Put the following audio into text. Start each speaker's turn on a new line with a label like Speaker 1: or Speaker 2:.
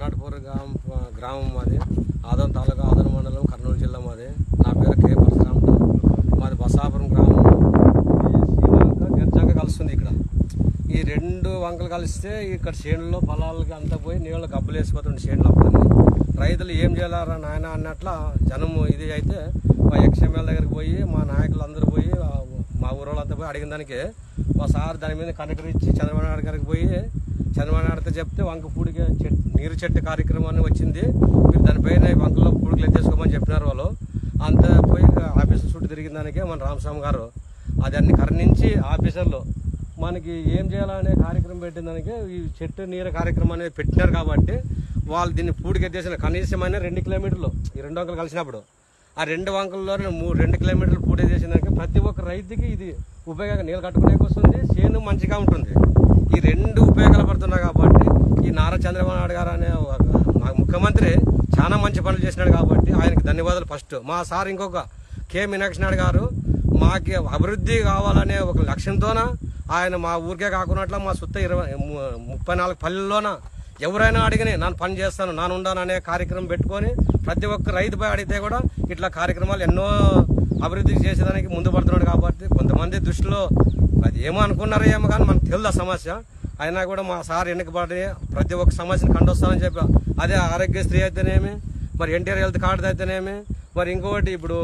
Speaker 1: కర్ణాటకపూర్ గ్రామం గ్రామం మాది. ఆదం తాలూకా ఆదం మండలం కర్నూలు జిల్లా మాది. నా పేరు కే పరశురామరావు మాది బసాపురం గ్రామం. ఈ శ్రీలంక కలుస్తుంది ఇక్కడ. ఈ రెండు వంకలు కలిస్తే ఇక్కడ చేనుల్లో పొలాలకి అంతా పోయి నీళ్ళు గబ్బులు వేసిపోతుంది చేనులు అప్పని రైతులు ఏం చేయాలరా నాయన అన్నట్ల జనము ఇది అయితే మా ఎక్స్ఎంఎల్ దగ్గరికి పోయి మా నాయకులు అందరూ పోయి మా ఊరోళ్ళంతా పోయి అడిగిన దానికి మా సార్ దాని మీద కండక్టర్ ఇచ్చి చంద్రబాబు నాయుడు గారికి పోయి చంద్రబాబు నాయుడుతో చెప్తే వంక పూడికి నీరు చెట్టు కార్యక్రమాన్ని వచ్చింది. మీరు దానిపైన ఈ వంకలో పూడికలు ఎత్తేసుకోమని చెప్పినారు వాళ్ళు. అంతా పోయి ఆఫీసర్ చుట్టూ తిరిగిన దానికే మన రామస్వామి గారు. అది అన్ని కర్ణించి ఆఫీసర్లు. మనకి ఏం చేయాలనే కార్యక్రమం పెట్టిన దానికి ఈ చెట్టు నీరు కార్యక్రమం అనేది పెట్టినారు కాబట్టి వాళ్ళు దీన్ని పూడికి ఎత్తేసిన కనీసమైన రెండు కిలోమీటర్లు ఈ రెండు వంకలు కలిసినప్పుడు. ఆ రెండు వంకల్లోనే మూడు రెండు కిలోమీటర్లు పూట చేసిన ప్రతి ఒక్క రైతుకి ఇది ఉపయోగంగా నీళ్ళు కట్టుకునేకి వస్తుంది చేను మంచిగా ఉంటుంది. ఈ రెండు ఉపయోగాలు పడుతున్నాయి కాబట్టి ఈ నారా చంద్రబాబు నాయుడు గారు అనే ఒక మా ముఖ్యమంత్రి చాలా మంచి పనులు చేసినాడు కాబట్టి ఆయనకి ధన్యవాదాలు ఫస్ట్. మా సార్ ఇంకొక కె మీనాక్షి నాయుడు గారు మాకి అభివృద్ధి కావాలనే ఒక లక్ష్యంతోన ఆయన మా ఊరికే కాకున్నట్ల మా సుత్త ఇరవై ముప్పై నాలుగు పల్లెల్లోన ఎవరైనా అడిగిన నేను పని చేస్తాను నాను ఉండాను అనే కార్యక్రమం పెట్టుకొని ప్రతి ఒక్క రైతుపై అడిగితే కూడా ఇట్లా కార్యక్రమాలు ఎన్నో అభివృద్ధి చేసేదానికి ముందు పడుతున్నాడు కాబట్టి కొంతమంది దృష్టిలో అది ఏమో అనుకున్నారో ఏమో కానీ మనకు తెలియదు సమస్య. అయినా కూడా మా సార్ ఎన్నికబడి ప్రతి ఒక్క సమస్యను కండొస్తానని చెప్పా. అదే ఆరోగ్యశ్రీ అయితేనేమి మరి ఎన్టీఆర్ హెల్త్ కార్డు అయితేనేమి మరి ఇంకొకటి ఇప్పుడు